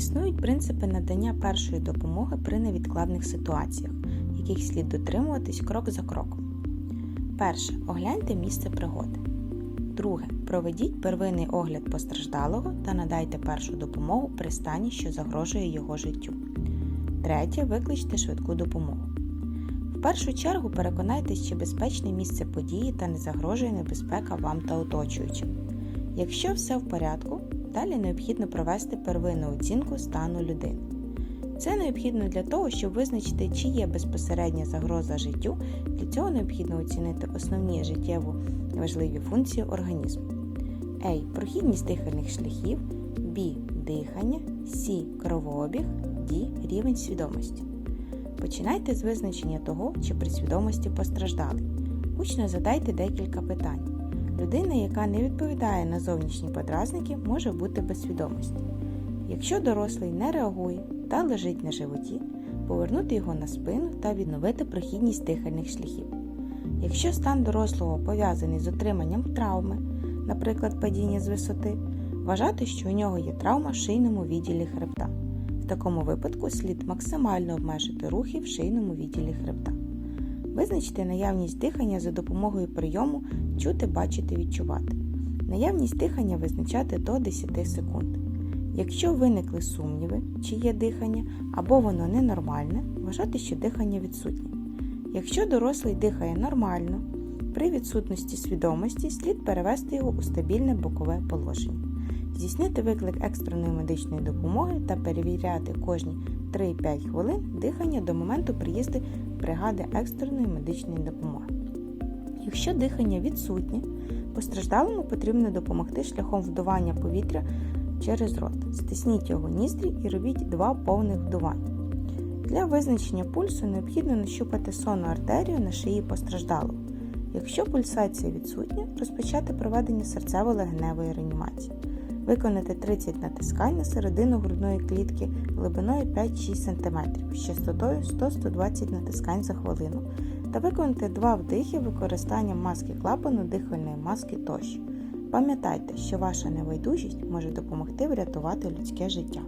Існують принципи надання першої допомоги при невідкладних ситуаціях, яких слід дотримуватись крок за кроком. Перше. Огляньте місце пригоди. Друге. Проведіть первинний огляд постраждалого та надайте першу допомогу при стані, що загрожує його життю. Третє. Викличте швидку допомогу. В першу чергу переконайтесь, чи безпечне місце події та не загрожує небезпека вам та оточуючим. Якщо все в порядку, далі необхідно провести первинну оцінку стану людини. Це необхідно для того, щоб визначити, чи є безпосередня загроза життю. Для цього необхідно оцінити основні життєво важливі функції організму. А. Прохідність дихальних шляхів, Б. Дихання, С. Кровообіг, Д. Рівень свідомості. Починайте з визначення того, чи при свідомості постраждали. Гучно задайте декілька питань. Людина, яка не відповідає на зовнішні подразники, може бути без свідомості. Якщо дорослий не реагує та лежить на животі, повернути його на спину та відновити прохідність дихальних шляхів. Якщо стан дорослого пов'язаний з отриманням травми, наприклад, падіння з висоти, вважати, що у нього є травма в шийному відділі хребта. В такому випадку слід максимально обмежити рухи в шийному відділі хребта. Визначте наявність дихання за допомогою прийому чути, бачити, відчувати. Наявність дихання визначати до 10 секунд. Якщо виникли сумніви, чи є дихання, або воно ненормальне, вважати, що дихання відсутнє. Якщо дорослий дихає нормально, при відсутності свідомості слід перевести його у стабільне бокове положення, здійснити виклик екстреної медичної допомоги та перевіряти кожні 3-5 хвилин дихання до моменту приїзду бригади екстреної медичної допомоги. Якщо дихання відсутнє, постраждалому потрібно допомогти шляхом вдування повітря через рот. Стисніть його ніздрі і робіть два повних вдування. Для визначення пульсу необхідно нащупати сонну артерію на шиї постраждалого. Якщо пульсація відсутня, розпочати проведення серцево-легеневої реанімації. Виконати 30 натискань на середину грудної клітки глибиною 5-6 см з частотою 100-120 натискань за хвилину та виконати два вдихи використанням маски клапану, дихальної маски тощо. Пам'ятайте, що ваша невайдужість може допомогти врятувати людське життя.